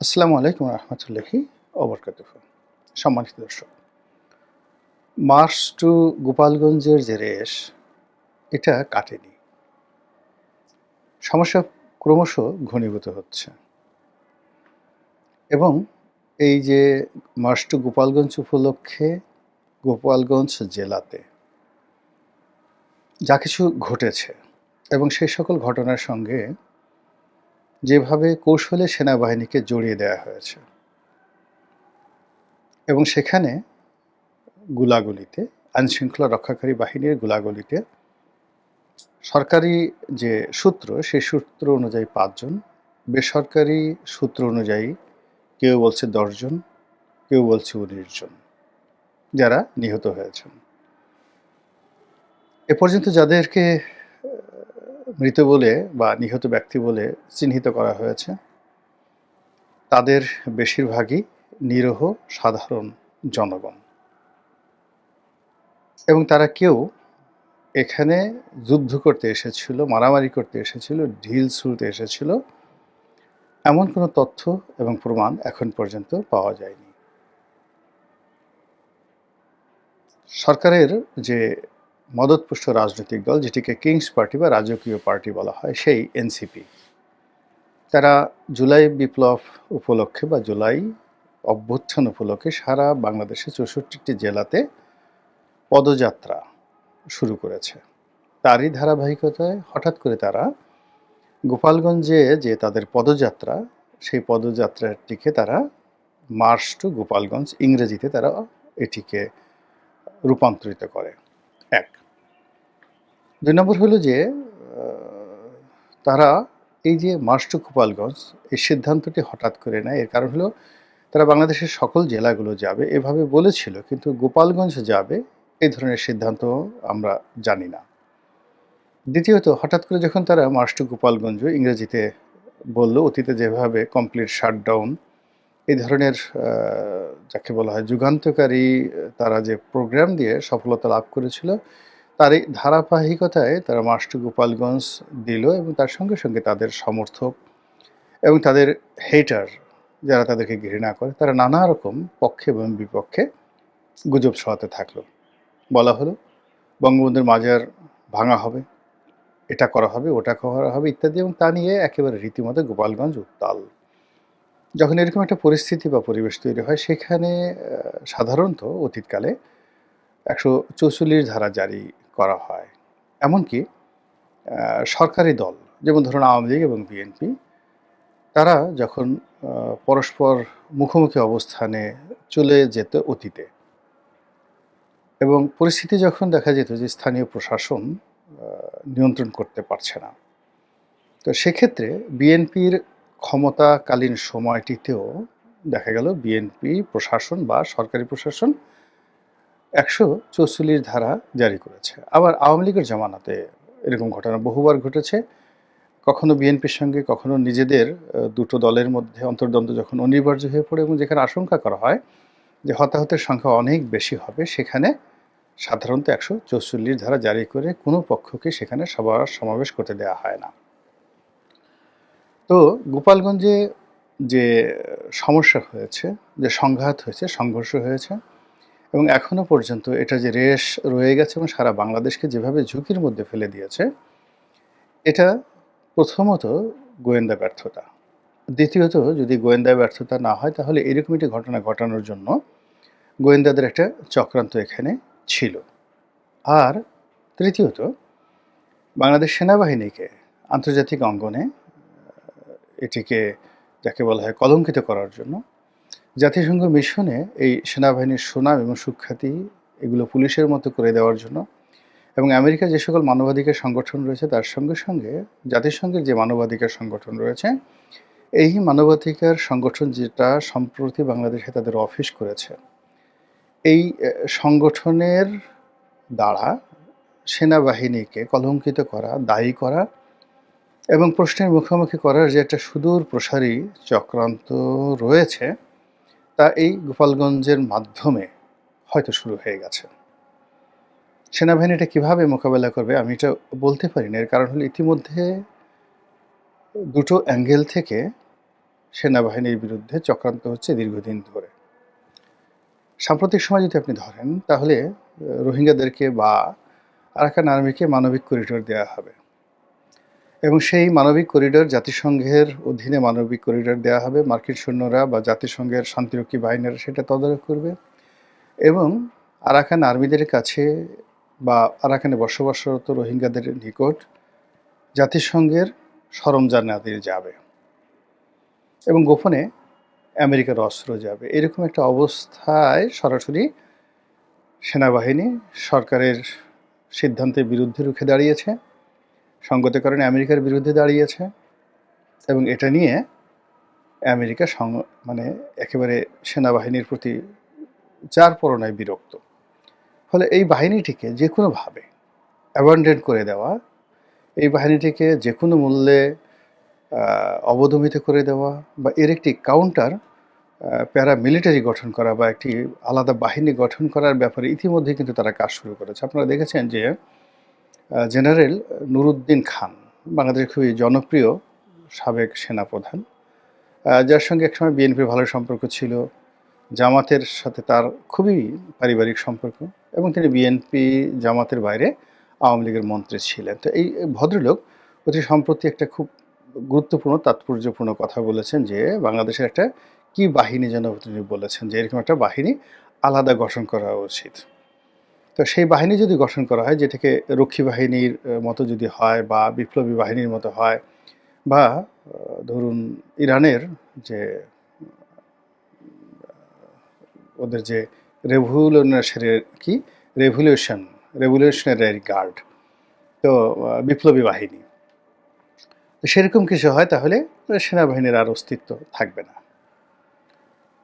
আসসালামু আলাইকুম রহমতুল্লাহি অবরকাতুহ সম্মানিত দর্শক, মার্চ টু গোপালগঞ্জের যে রেশ, এটা কাটেনি। সমস্যা ক্রমশ ঘনীভূত হচ্ছে। এবং এই যে মার্চ টু গোপালগঞ্জ উপলক্ষে গোপালগঞ্জ জেলাতে যা কিছু ঘটেছে এবং সেই সকল ঘটনার সঙ্গে যেভাবে কৌশলে সেনাবাহিনীকে জড়িয়ে দেওয়া হয়েছে। এবং সেখানে গুলাগুলিতে, আইনশৃঙ্খলা রক্ষাকারী বাহিনীর গুলাগুলিতে সরকারি যে সূত্র, সেই সূত্র অনুযায়ী পাঁচজন, বেসরকারি সূত্র অনুযায়ী কেউ বলছে দশজন, কেউ বলছে উনিশ জন যারা নিহত হয়েছেন। এ পর্যন্ত যাদেরকে মৃত বলে বা নিহত ব্যক্তি বলে চিহ্নিত করা হয়েছে। তাদের বেশিরভাগই নিরহ, সাধারণ জনগণ। এবং তারা কেউ এখানে যুদ্ধ করতে এসেছিল, মারামারি করতে এসেছিল, ঢিল ছুলতে এসেছিল, এমন কোনো তথ্য এবং প্রমাণ এখন পর্যন্ত পাওয়া যায়নি। সরকারের যে মদতপুষ্ট রাজনৈতিক দল, যেটিকে কিংস পার্টি বা রাজকীয় পার্টি বলা হয়, সেই এনসিপি তারা জুলাই বিপ্লব উপলক্ষে বা জুলাই অভ্যুত্থান উপলক্ষে সারা বাংলাদেশের চৌষট্টিটি জেলাতে পদযাত্রা শুরু করেছে। তারই ধারাবাহিকতায় হঠাৎ করে তারা গোপালগঞ্জে যে তাদের পদযাত্রা, সেই পদযাত্রাটিকে তারা মার্চ টু গোপালগঞ্জ ইংরেজিতে তারা এটিকে রূপান্তরিত করে। এক দুই নম্বর হলো যে তারা এই যে মার্চ টু গোপালগঞ্জ এই সিদ্ধান্তটি হঠাৎ করে নেয়। এর কারণ হলো, তারা বাংলাদেশের সকল জেলাগুলো যাবে, এভাবে বলেছিল, কিন্তু গোপালগঞ্জ যাবে, এই ধরনের সিদ্ধান্ত আমরা জানি না। দ্বিতীয়ত, হঠাৎ করে যখন তারা মার্চ গোপালগঞ্জ ইংরেজিতে বলল, অতীতে যেভাবে কমপ্লিট শাটডাউন এই ধরনের যাকে বলা হয় যুগান্তকারী, তারা যে প্রোগ্রাম দিয়ে সফলতা লাভ করেছিল তার এই ধারাবাহিকতায় তারা মার্চ টু গোপালগঞ্জ দিল এবং তার সঙ্গে সঙ্গে তাদের সমর্থক এবং তাদের হেটার যারা তাদেরকে ঘৃণা করে, তারা নানা রকম পক্ষে এবং বিপক্ষে গুজব ছড়াতে থাকল। বলা হলো, বঙ্গবন্ধুর মাজার ভাঙা হবে, এটা করা হবে, ওটা করা হবে ইত্যাদি এবং তা নিয়ে একেবারে রীতিমতো গোপালগঞ্জ উত্তাল। যখন এরকম একটা পরিস্থিতি বা পরিবেশ তৈরি হয়, সেখানে সাধারণত অতীতকালে একশো চৌচল্লিশ ধারা জারি করা হয়। এমনকি সরকারি দল, যেমন ধরুন আওয়ামী লীগ এবং বিএনপি, তারা যখন পরস্পর মুখোমুখি অবস্থানে চলে যেত অতীতে এবং পরিস্থিতি যখন দেখা যেত যে স্থানীয় প্রশাসন নিয়ন্ত্রণ করতে পারছে না, তো সেক্ষেত্রে বিএনপির ক্ষমতাকালীন সময়টিতেও দেখা গেল বিএনপি প্রশাসন বা সরকারি প্রশাসন একশো চৌচল্লিশ ধারা জারি করেছে। আবার আওয়ামী লীগের জামানাতে এরকম ঘটনা বহুবার ঘটেছে। কখনো বিএনপির সঙ্গে, কখনো নিজেদের দুটো দলের মধ্যে অন্তর্দ্বন্দ্ব যখন অনিবার্য হয়ে পড়ে এবং যেখানে আশঙ্কা করা হয় যে হতাহতের সংখ্যা অনেক বেশি হবে, সেখানে সাধারণত একশো চৌচল্লিশ ধারা জারি করে কোনো পক্ষকে সেখানে সবার সমাবেশ করতে দেওয়া হয় না। তো গোপালগঞ্জে যে সমস্যা হয়েছে, যে সংঘাত হয়েছে, সংঘর্ষ হয়েছে এবং এখনও পর্যন্ত এটা যে রেশ রয়ে গেছে এবং সারা বাংলাদেশকে যেভাবে ঝুঁকির মধ্যে ফেলে দিয়েছে, এটা প্রথমত গোয়েন্দা ব্যর্থতা। দ্বিতীয়ত, যদি গোয়েন্দা ব্যর্থতা না হয়, তাহলে এরকম একটি ঘটনা ঘটানোর জন্য গোয়েন্দাদের একটা চক্রান্ত এখানে ছিল। আর তৃতীয়ত, বাংলাদেশ সেনাবাহিনীকে আন্তর্জাতিক অঙ্গনে এটিকে, যাকে বলা হয় কলঙ্কিত করার জন্য জাতিসংঘ মিশনে এই সেনাবাহিনীর সুনাম এবং সুখ্যাতি এগুলো পুলিশের মতো করে দেওয়ার জন্য এবং আমেরিকার যে সকল মানবাধিকার সংগঠন রয়েছে, তার সঙ্গে সঙ্গে জাতিসংঘের যে মানবাধিকার সংগঠন রয়েছে, এই মানবাধিকার সংগঠন যেটা সম্প্রতি বাংলাদেশে তাদের অফিস করেছে, এই সংগঠনের দ্বারা সেনাবাহিনীকে কলঙ্কিত করা, দায়ী করা এবং প্রশ্নের মুখোমুখি করার যে একটা সুদূর প্রসারী চক্রান্ত রয়েছে তা এই গোপালগঞ্জের মাধ্যমে হয়তো শুরু হয়ে গেছে। সেনাবাহিনী এটা কীভাবে মোকাবেলা করবে আমি এটা বলতে পারি না এর কারণ হলো ইতিমধ্যে দুটো অ্যাঙ্গেল থেকে সেনাবাহিনীর বিরুদ্ধে চক্রান্ত হচ্ছে দীর্ঘদিন ধরে। সাম্প্রতিক সময় যদি আপনি ধরেন, তাহলে রোহিঙ্গাদেরকে বা আরাকান আর্মিকে মানবিক করিডোর দেওয়া হবে। এবং সেই মানবিক করিডোর জাতিসংঘের অধীনে মানবিক করিডোর দেওয়া হবে। মার্কিন সৈন্যরা বা জাতিসংঘের শান্তিরক্ষী বাহিনীরা সেটা তদারক করবে এবং আরাকান আর্মিদের কাছে বা আরাকানে বসবাসরত রোহিঙ্গাদের নিকট জাতিসংঘের সরঞ্জাম না দিয়ে যাবে এবং গোপনে আমেরিকার অস্ত্র যাবে। এরকম একটা অবস্থায় সরাসরি সেনাবাহিনী সরকারের সিদ্ধান্তের বিরুদ্ধে রুখে দাঁড়িয়েছে। সঙ্গত কারণে আমেরিকার বিরুদ্ধে দাঁড়িয়েছে এবং এটা নিয়ে আমেরিকা সং- মানে একেবারে সেনাবাহিনীর প্রতি চার পরনায় বিরক্ত। ফলে এই বাহিনীটিকে যে কোনোভাবে অ্যাবান্ডেন করে দেওয়া, এই বাহিনীটিকে যে কোনো মূল্যে অবদমিত করে দেওয়া বা এর একটি কাউন্টার প্যারা মিলিটারি গঠন করা বা একটি আলাদা বাহিনী গঠন করার ব্যাপারে ইতিমধ্যে কিন্তু তারা কাজ শুরু করেছে। আপনারা দেখেছেন যে জেনারেল নুরুদ্দিন খান বাংলাদেশের খুবই জনপ্রিয় সাবেক সেনাপ্রধান। যার সঙ্গে একসময় বিএনপির ভালো সম্পর্ক ছিল, জামাতের সাথে তার খুবই পারিবারিক সম্পর্ক এবং তিনি বিএনপি জামাতের বাইরে আওয়ামী লীগের মন্ত্রী ছিলেন। তো এই ভদ্রলোক অতি সম্প্রতি একটা খুব গুরুত্বপূর্ণ, তাৎপর্যপূর্ণ কথা বলেছেন যে, বাংলাদেশের একটা কি বাহিনী যেন তিনি বলেছেন যে, এরকম একটা বাহিনী আলাদা গঠন করা উচিত। তো সেই বাহিনী যদি গঠন করা হয়, যেটাকে রক্ষী বাহিনীর মতো যদি হয় বা বিপ্লবী বাহিনীর মতো হয় বা ধরুন ইরানের যে ওদের যে রেভুলিউশনের কি? রেভলিউশন রেভলিউশনারি গার্ড তো বিপ্লবী বাহিনী। সেরকম কিছু হয়, তাহলে সেনাবাহিনীর আর অস্তিত্ব থাকবে না।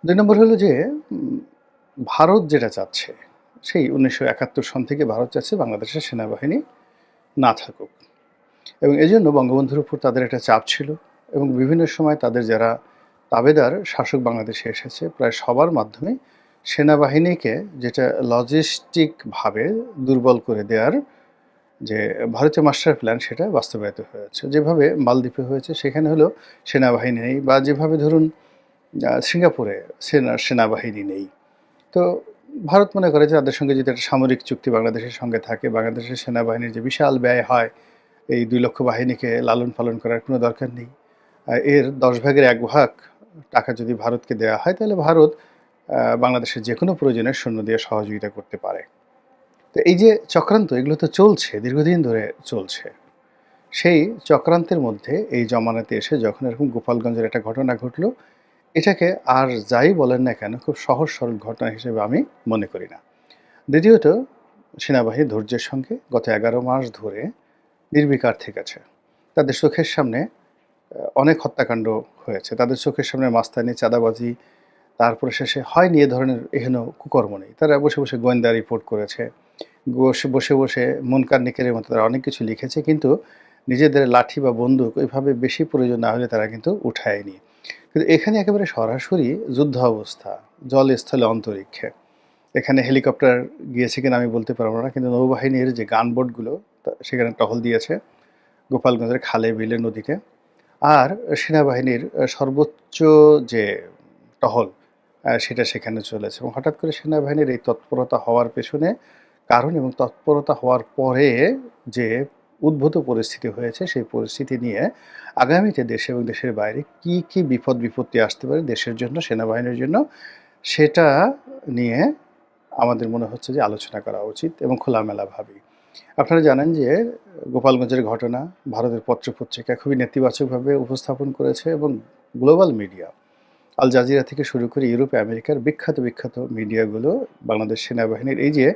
দুই নম্বর হলো যে ভারত যেটা চাচ্ছে সেই উনিশশো একাত্তর সন থেকে ভারত চাচ্ছে বাংলাদেশের সেনাবাহিনী না থাকুক। এবং এই জন্য বঙ্গবন্ধুর উপর তাদের একটা চাপ ছিল এবং বিভিন্ন সময় তাদের যারা তাবেদার, শাসক বাংলাদেশে এসেছে, প্রায় সবার মাধ্যমে সেনাবাহিনীকে যেটা লজিস্টিকভাবে দুর্বল করে দেওয়ার যে ভারতীয় মাস্টার প্ল্যান সেটা বাস্তবায়িত হয়েছে। যেভাবে মালদ্বীপে হয়েছে, সেখানে হলো সেনাবাহিনী নেই বা যেভাবে ধরুন সিঙ্গাপুরে সেনা, সেনাবাহিনী নেই। তো ভারত মনে করে যে তাদের সঙ্গে যদি একটা সামরিক চুক্তি বাংলাদেশের সঙ্গে থাকে, বাংলাদেশের সেনাবাহিনীর যে বিশাল ব্যয় হয়, এই দুই লক্ষ বাহিনীকে লালন পালন করার কোনো দরকার নেই। এর দশ ভাগের এক ভাগ টাকা যদি ভারতকে দেওয়া হয়, তাহলে ভারত বাংলাদেশের যে কোনো প্রয়োজনে সৈন্য দিয়ে সহযোগিতা করতে পারে। তো এই যে চক্রান্ত, এগুলো তো চলছে, দীর্ঘদিন ধরে চলছে। সেই চক্রান্তের মধ্যে এই জমানাতে এসে যখন এরকম গোপালগঞ্জের একটা ঘটনা ঘটলো এটাকে আর যাই বলেন না কেন, খুব সহজ সরল ঘটনা হিসেবে আমি মনে করি না। দ্বিতীয়ত, সেনাবাহিনী ধৈর্যের সঙ্গে গত এগারো মাস ধরে নির্বিকার থেকেছে। তাদের চোখের সামনে অনেক হত্যাকাণ্ড হয়েছে। তাদের চোখের সামনে মাস্তানি, চাঁদাবাজি, তারপরে শেষে হয়নি এ ধরনের এহেন কুকর্ম নেই। তারা বসে বসে গোয়েন্দা রিপোর্ট করেছে বসে বসে বসে মনকার নিকেরের মতো তারা অনেক কিছু লিখেছে, কিন্তু নিজেদের লাঠি বা বন্দুক ওইভাবে বেশি প্রয়োজন না হলে তারা কিন্তু উঠায়নি। কিন্তু এখানে একেবারে সরাসরি যুদ্ধ অবস্থা জল স্থলে অন্তরিক্ষে। এখানে হেলিকপ্টার গিয়েছে কিনা আমি বলতে পারব না, কিন্তু নৌবাহিনীর যে গানবোটগুলো সেখানে টহল দিয়েছে গোপালগঞ্জের খালে, বিলে নদীতে। আর সেনাবাহিনীর সর্বোচ্চ যে টহল সেটা সেখানে চলেছে। এবং হঠাৎ করে সেনাবাহিনীর এই তৎপরতা হওয়ার পেছনে কারণ এবং তৎপরতা হওয়ার পরে যে উদ্ভূত পরিস্থিতি হয়েছে, সেই পরিস্থিতি নিয়ে আগামীতে দেশে এবং দেশের বাইরে কি কি বিপদ, বিপত্তি আসতে পারে দেশের জন্য, সেনাবাহিনীর জন্য, সেটা নিয়ে আমাদের মনে হচ্ছে যে আলোচনা করা উচিত এবং খোলামেলাভাবেই আপনারা জানেন যে গোপালগঞ্জের ঘটনা, ভারতের পত্রপত্রিকা খুবই নেতিবাচকভাবে উপস্থাপন করেছে এবং গ্লোবাল মিডিয়া, আল জাজিরা থেকে শুরু করে ইউরোপ, আমেরিকার বিখ্যাত বিখ্যাত মিডিয়াগুলো, বাংলাদেশ সেনাবাহিনীর এই যে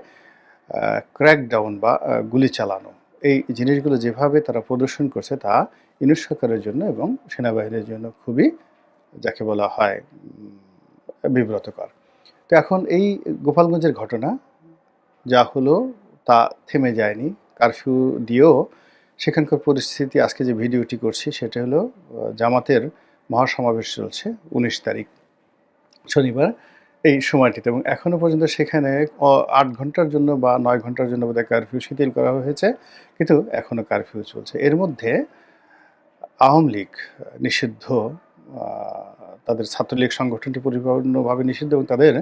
ক্র্যাকডাউন বা গুলি চালানো এই জিনিসগুলো যেভাবে তারা প্রদর্শন করছে তা ইউনিট সরকারের জন্য এবং সেনাবাহিনীর জন্য খুবই, যাকে বলা হয় বিব্রতকর। তো এখন এই গোপালগঞ্জের ঘটনা, যা হলো তা থেমে যায়নি। কারফিউ দিয়েও সেখানকার পরিস্থিতি, আজকে যে ভিডিওটি করছি সেটা হলো জামাতের মহাসমাবেশ চলছে উনিশ তারিখ। শনিবার এই সময়টিতে এবং এখনও পর্যন্ত সেখানে আট ঘণ্টার জন্য বা নয় ঘণ্টার জন্য বোধহয় কারফিউ শিথিল করা হয়েছে। কিন্তু এখনও কারফিউ চলছে। এর মধ্যে আওয়ামী লীগ নিষিদ্ধ তাদের ছাত্রলীগ সংগঠনটি পরিপূর্ণভাবে নিষিদ্ধ এবং তাদের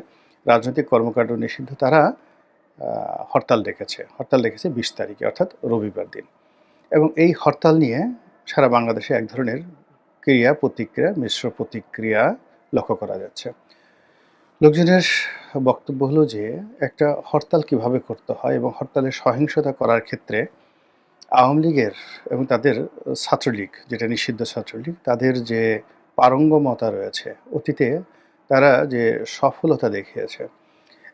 রাজনৈতিক কর্মকাণ্ড নিষিদ্ধ তারা হরতাল ডেকেছে। হরতাল ডেকেছে বিশ তারিখে, অর্থাৎ রবিবার দিন। এবং এই হরতাল নিয়ে সারা বাংলাদেশে এক ধরনের ক্রিয়া প্রতিক্রিয়া মিশ্র প্রতিক্রিয়া লক্ষ্য করা যাচ্ছে। লোকজনের বক্তব্য হলো যে, একটা হরতাল কীভাবে করতে হয় এবং হরতালের সহিংসতা করার ক্ষেত্রে আওয়ামী লীগের এবং তাদের ছাত্রলীগ, যেটা নিষিদ্ধ ছাত্রলীগ, তাদের যে পারঙ্গমতা রয়েছে, অতীতে তারা যে সফলতা দেখিয়েছে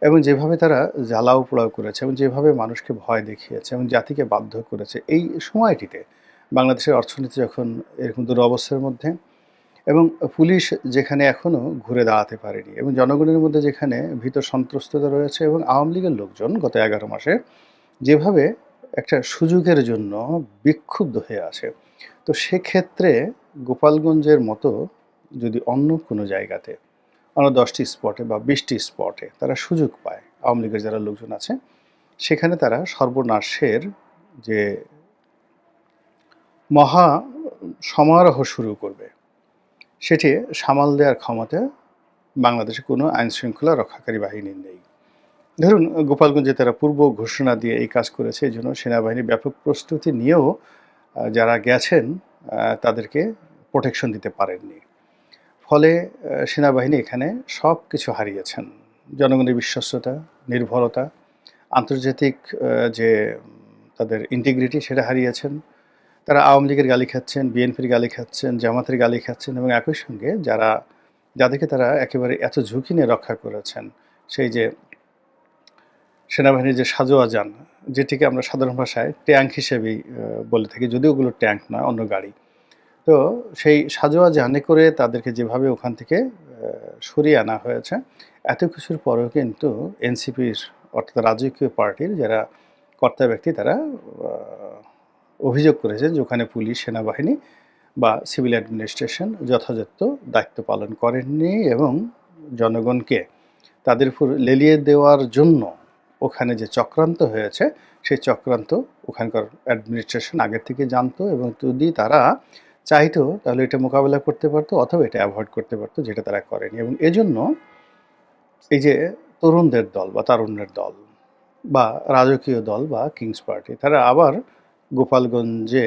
এবং যেভাবে তারা জ্বালাও পোড়াও করেছে এবং যেভাবে মানুষকে ভয় দেখিয়েছে এবং জাতিকে বাধ্য করেছে, এই সময়টিতে বাংলাদেশের অর্থনীতি যখন এরকম দুরবস্থার মধ্যে এবং পুলিশ যেখানে এখনও ঘুরে দাঁড়াতে পারেনি এবং জনগণের মধ্যে যেখানে ভীত সন্ত্রস্ততা রয়েছে এবং আওয়ামী লীগের লোকজন গত এগারো মাসে যেভাবে একটা সুযোগের জন্য বিক্ষুব্ধ হয়ে আছে। তো সেক্ষেত্রে গোপালগঞ্জের মতো যদি অন্য কোনো জায়গাতে, অন্য দশটি স্পটে বা বিশটি স্পটে তারা সুযোগ পায়, আওয়ামী লীগের যারা লোকজন আছে, সেখানে তারা সর্বনাশের যে মহা সমারোহ শুরু করবে। সেটি সামাল দেওয়ার ক্ষমতা বাংলাদেশে কোনো আইন শৃঙ্খলা রক্ষাকারী বাহিনী নেই। ধরুন, গোপালগঞ্জে তারা পূর্ব ঘোষণা দিয়ে এই কাজ করেছে, এই জন্য সেনাবাহিনী ব্যাপক প্রস্তুতি নিয়েও যারা গেছেন তাদেরকে প্রোটেকশন দিতে পারেননি। ফলে সেনাবাহিনী এখানে সব কিছু হারিয়েছেন। জনগণের বিশ্বস্ততা, নির্ভরতা, আন্তর্জাতিক যে তাদের ইন্টিগ্রিটি সেটা হারিয়েছেন। তারা আওয়ামী লীগের গালি খাচ্ছেন, বিএনপির গালি খাচ্ছেন, জামাতের গালি খাচ্ছেন এবং একই সঙ্গে যারা, যাদেরকে তারা একেবারে এত ঝুঁকি নিয়ে রক্ষা করেছেন, সেই যে সেনাবাহিনীর যে সাজোয়া যান, যেটিকে আমরা সাধারণ ভাষায় ট্যাঙ্ক হিসেবেই বলে থাকি, যদিও ওগুলো ট্যাঙ্ক নয় অন্য গাড়ি। তো সেই সাজোয়া জানে করে তাদেরকে যেভাবে ওখান থেকে সরিয়ে আনা হয়েছে, এত কিছুর পরেও কিন্তু এনসিপির অর্থাৎ রাজকীয় পার্টির যারা কর্তা ব্যক্তি তারা অভিযোগ করেছেন যে ওখানে পুলিশ, সেনাবাহিনী বা সিভিল অ্যাডমিনিস্ট্রেশন যথাযথ দায়িত্ব পালন করেননি এবং জনগণকে তাদের উপর লেলিয়ে দেওয়ার জন্য ওখানে যে চক্রান্ত হয়েছে, সেই চক্রান্ত ওখানকার অ্যাডমিনিস্ট্রেশন আগের থেকে জানতো এবং যদি তারা চাইতো তাহলে এটা মোকাবেলা করতে পারতো অথবা এটা অ্যাভয়েড করতে পারতো, যেটা তারা করেনি। এবং এজন্য এই যে তরুণদের দল বা তারুণ্যের দল বা রাজকীয় দল বা কিংস পার্টি, তারা আবার গোপালগঞ্জে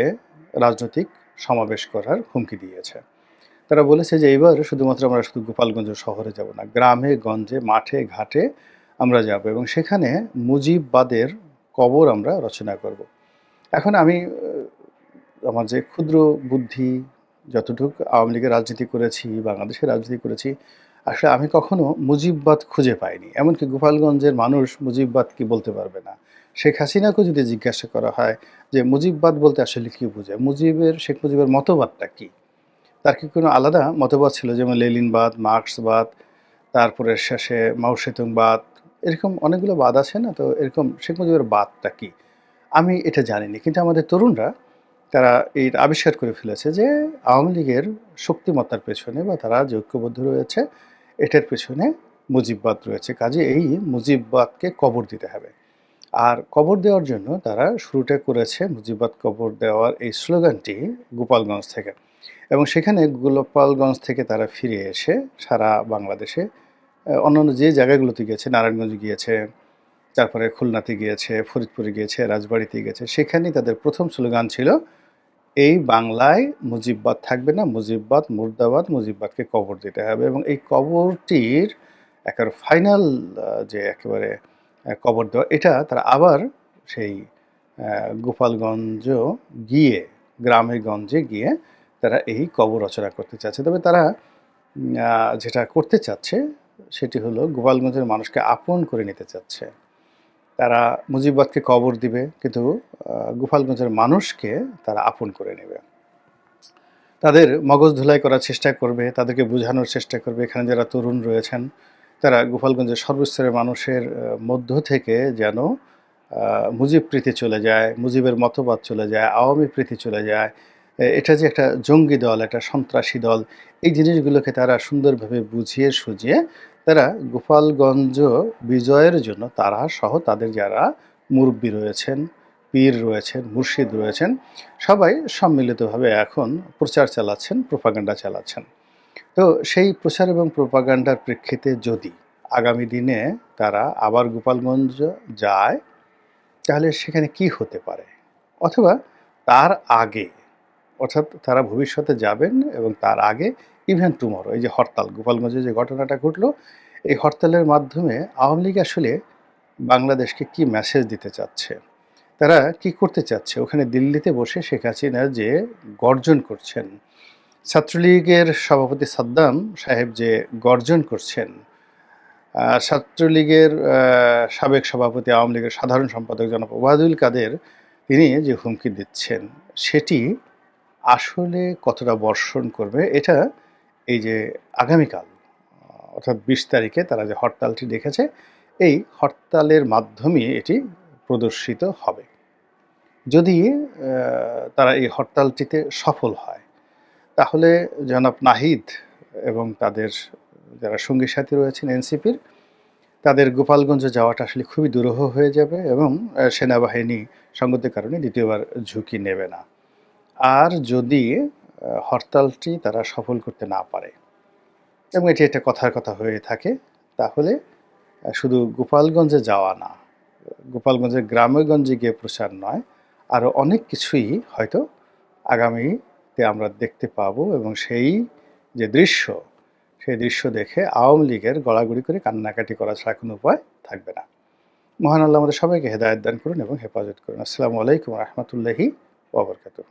রাজনৈতিক সমাবেশ করার হুমকি দিয়েছে। তারা বলেছে যে এবার শুধুমাত্র আমরা শুধু গোপালগঞ্জ শহরে যাব না, গ্রামে, গঞ্জে, মাঠে, ঘাটে আমরা যাব এবং সেখানে মুজিববাদের কবর আমরা রচনা করব। এখন আমি আমার যে ক্ষুদ্র বুদ্ধি যতটুকু আওয়ামী লীগের রাজনীতি করেছি, বাংলাদেশের রাজনীতি করেছি, আসলে আমি কখনো মুজিববাদ খুঁজে পাইনি। এমনকি গোপালগঞ্জের মানুষ মুজিববাদ কি বলতে পারবে না। শেখ হাসিনাকে যদি জিজ্ঞাসা করা হয় যে মুজিববাদ বলতে আসলে কি বোঝায়? মুজিবের, শেখ মুজিবের মতবাদটা কি? তার কি কোনো আলাদা মতবাদ ছিল? যেমন লেলিনবাদ, মার্ক্সবাদ, তারপরে শেষে মাওসেতুংবাদ এরকম অনেকগুলো বাদ আছে না? তো এরকম শেখ মুজিবের বাদটা কি? আমি এটা জানিনি। কিন্তু আমাদের তরুণরা, তারা এই আবিষ্কার করে ফেলেছে যে আওয়ামী লীগের শক্তিমত্তার পেছনে বা তারা যে ঐক্যবদ্ধ রয়েছে, এটার পেছনে মুজিববাদ রয়েছে। কাজে এই মুজিববাদকে কবর দিতে হবে। আর কবর দেওয়ার জন্য তারা শুরুটা করেছে মুজিবাদ কবর দেওয়ার এই স্লোগানটি গোপালগঞ্জ থেকে। এবং সেখানে গোপালগঞ্জ থেকে তারা ফিরে এসে সারা বাংলাদেশে অন্যান্য যে জায়গাগুলোতে গিয়েছে, নারায়ণগঞ্জ গিয়েছে, তারপরে খুলনাতে গিয়েছে, ফরিদপুরে গিয়েছে, রাজবাড়িতে গিয়েছে, সেখানেই তাদের প্রথম স্লোগান ছিল, এই বাংলায় মুজিববাদ থাকবে না মুজিববাদ মুর্দাবাদ মুজিববাদকে কবর দিতে হবে। এবং এই কবরটির একেবারে ফাইনাল যে একেবারে কবর দেওয়া। এটা তারা আবার সেই গোপালগঞ্জ গিয়ে, গ্রামে গঞ্জে গিয়ে তারা এই কবর রচনা করতে চাচ্ছে। তবে তারা যেটা করতে চাচ্ছে, সেটি হলো গোপালগঞ্জের মানুষকে আপন করে নিতে চাচ্ছে। তারা মুজিববাদকে কবর দিবে, কিন্তু গোপালগঞ্জের মানুষকে তারা আপন করে নেবে। তাদের মগজ ধুলাই করার চেষ্টা করবে, তাদেরকে বোঝানোর চেষ্টা করবে। এখানে যারা তরুণ রয়েছেন তারা গোপালগঞ্জের সর্বস্তরের মানুষের মধ্য থেকে যেন মুজিব প্রীতি চলে যায়, মুজিবের মতবাদ চলে যায়, আওয়ামী প্রীতি চলে যায় এটা যে একটা জঙ্গি দল, একটা সন্ত্রাসী দল, এই জিনিসগুলোকে তারা সুন্দরভাবে বুঝিয়ে সুঝিয়ে তারা গোপালগঞ্জ বিজয়ের জন্য তারা সহ তাদের যারা মুরব্বী রয়েছেন, পীর রয়েছেন, মুর্শিদ রয়েছেন, সবাই সম্মিলিতভাবে এখন প্রচার চালাচ্ছেন প্রোপাগান্ডা চালাচ্ছেন। তো সেই প্রচার এবং প্রোপাগান্ডার প্রেক্ষিতে যদি আগামী দিনে তারা আবার গোপালগঞ্জ যায়, তাহলে সেখানে কি হতে পারে? অথবা তার আগে, অর্থাৎ তারা ভবিষ্যতে যাবেন এবং তার আগে ইভেন টুমরো এই যে হরতাল, গোপালগঞ্জে যে ঘটনাটা ঘটলো, এই হরতালের মাধ্যমে আওয়ামী লীগ আসলে বাংলাদেশকে কি মেসেজ দিতে চাচ্ছে? তারা কি করতে চাচ্ছে? ওখানে দিল্লিতে বসে শেখ হাসিনা যে গর্জন করছেন ছাত্রলীগের সভাপতি সাদ্দাম সাহেব যে গর্জন করছেন ছাত্রলীগের সাবেক সভাপতি আওয়ামী লীগের সাধারণ সম্পাদক জনাব ওবায়দুল কাদের, তিনি যে হুমকি দিচ্ছেন, সেটি আসলে কতটা বর্ষণ করবে, এটা এই যে আগামীকাল, অর্থাৎ বিশ তারিখে তারা যে হরতালটি দেখেছে, এই হরতালের মাধ্যমে এটি প্রদর্শিত হবে। যদি তারা এই হরতালটিতে সফল হয় তাহলে জনাব নাহিদ এবং তাদের যারা সঙ্গী সাথী রয়েছেন এনসিপির, তাদের গোপালগঞ্জে যাওয়াটা আসলে খুবই দুরূহ হয়ে যাবে এবং সেনাবাহিনী সঙ্গতের কারণে দ্বিতীয়বার ঝুঁকি নেবে না। আর যদি হরতালটি তারা সফল করতে না পারে এবং এটি একটা কথার কথা হয়ে থাকে, তাহলে শুধু গোপালগঞ্জে যাওয়া না, গোপালগঞ্জের গ্রামেগঞ্জে গিয়ে প্রচার নয় আরও অনেক কিছুই হয়তো আগামীতে আমরা দেখতে পাবো এবং সেই যে দৃশ্য, সেই দৃশ্য দেখে আওয়ামী লীগের গড়াগড়ি করে কান্নাকাটি করা ছাড়া কোনো উপায় থাকবে না। মহান আল্লাহ আমাদের সবাইকে হেদায়ত দান করুন এবং হেফাজত করুন। আসসালামু আলাইকুম রহমতুল্লাহি ওবরকাতুহ